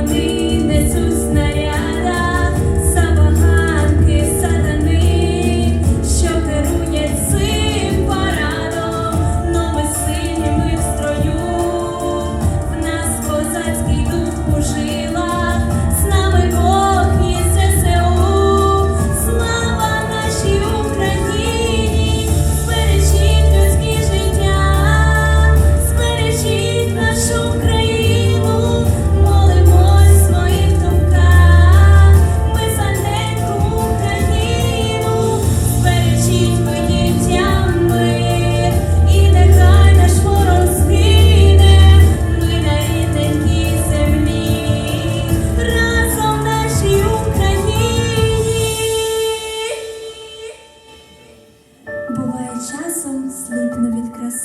вони несуть снаряд.